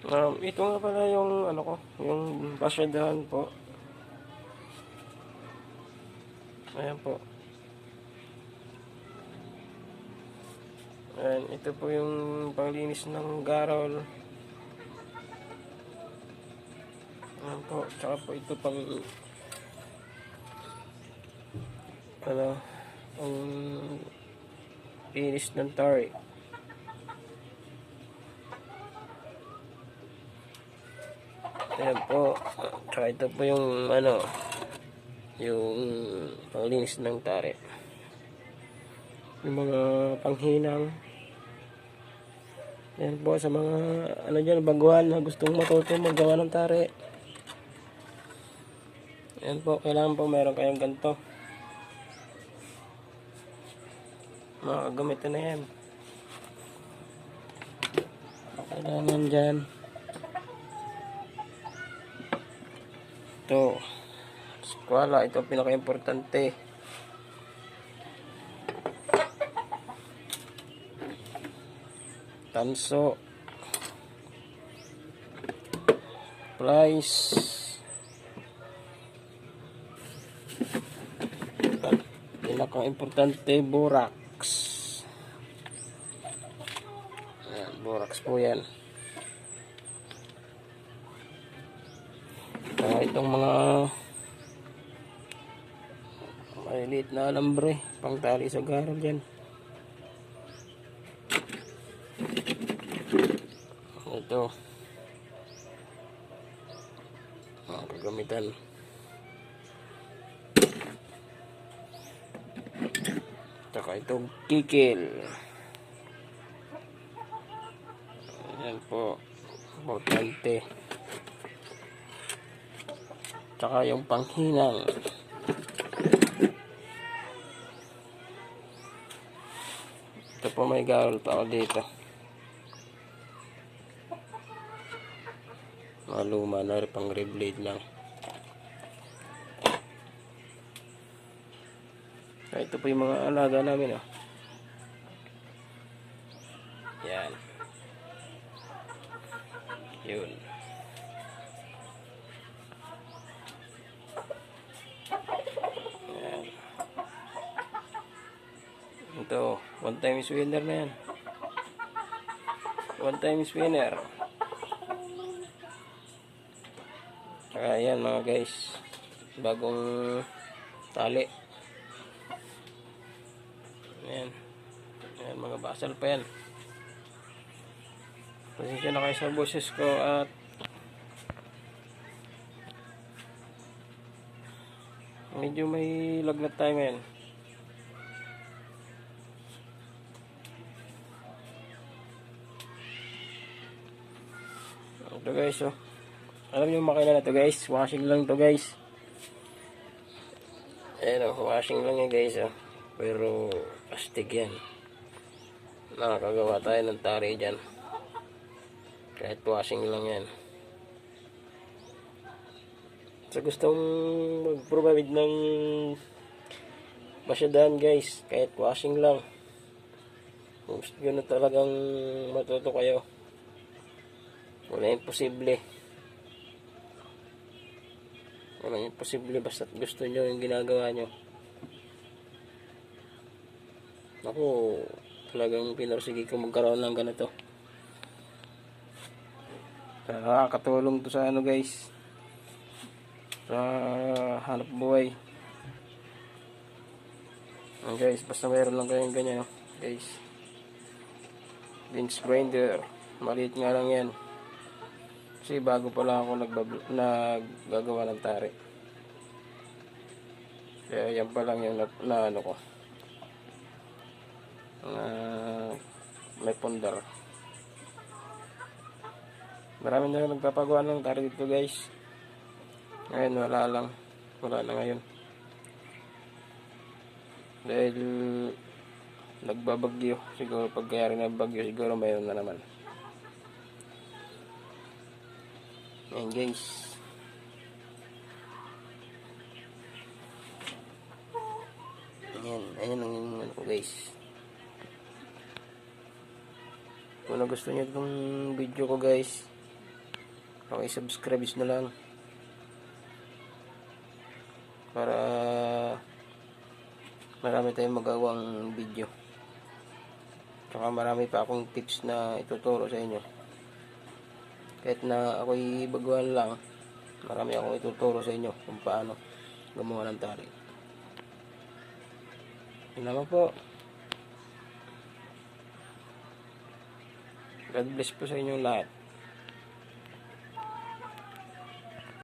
Um, ito nga pala yung ano ko, yung basyadahan po. Ayan po. Ayan, ito po yung panglinis ng garol. Ayan po, tsaka po ito pang ano, ang linis ng tari. Ayan po. Tsaka ito po yung ano, yung panglinis ng tari. Yung mga panghinang. Ayan po sa mga ano dyan, baguhan na gustong matuto maggawa ng tari. Ayan po, kailangan po meron kayong ganito. Mga gamit na yan. Kailangan dyan. Ito. Skwala. Ito ang pinaka-importante. Tanso. Price. Pinaka-importante, borax. Borax po yan. Ah, itong mga maliliit na alambre pang tali sa garol dyan. Ito. Mga kagamitan. Tsaka itong kikil. Ayan po. Importante tsaka yung panghinang. Ito po may garol pa ako dito. Mga luma na pang reblade lang. Ah, ito po yung mga alaga namin oh. yan. Yun Ito, one times winner na yan. One times winner. Saka yan mga guys. Bagong tali. Ayan. Ayan mga basal pa yan. Pasensya na kayo sa boses ko at medyo may lagnat tayo ngayon. Ito guys, oh. Alam niyo yung makina na to guys. Washing lang to guys. Ayan oh, washing lang yan guys, oh. Pero, astig yan. Nakakagawa tayo ng tari dyan. Kahit washing lang yan. Sa gustong mag-provide ng masyadahan guys, kahit washing lang. Gusto nyo na talagang matuto kayo, wala imposible. Wala imposible basta gusto nyo yung ginagawa nyo. Ako, talagang pinarsige ko magkaroon ng ganito. Nakakatulong to sa ano guys sa hanap buhay. Ayan guys, basta mayroon lang kayong ganyan, guys. Beans grinder. Maliit nga lang yan. Kasi bago pa lang ako naggagawa ng tari. Kaya yan pa lang yung na, na ano ko. Na may pundar. Marami na nagpapagawa ng tari dito guys. Ngayon wala lang. Wala na ngayon. Dahil nagbabagyo. Siguro pagkayari ng bagyo siguro mayroon na naman. Ayan guys. Ayan. Ayan ang ano ko guys. Kung nagustuhan nyo itong video ko guys, Paki-subscribe na lang. Para marami tayong magawang video. Tsaka marami pa akong tips na ituturo sa inyo. Kahit na ako'y baguhan lang, marami akong ituturo sa inyo kung paano gumawa ng tali. Yun naman po. God bless po sa inyong lahat.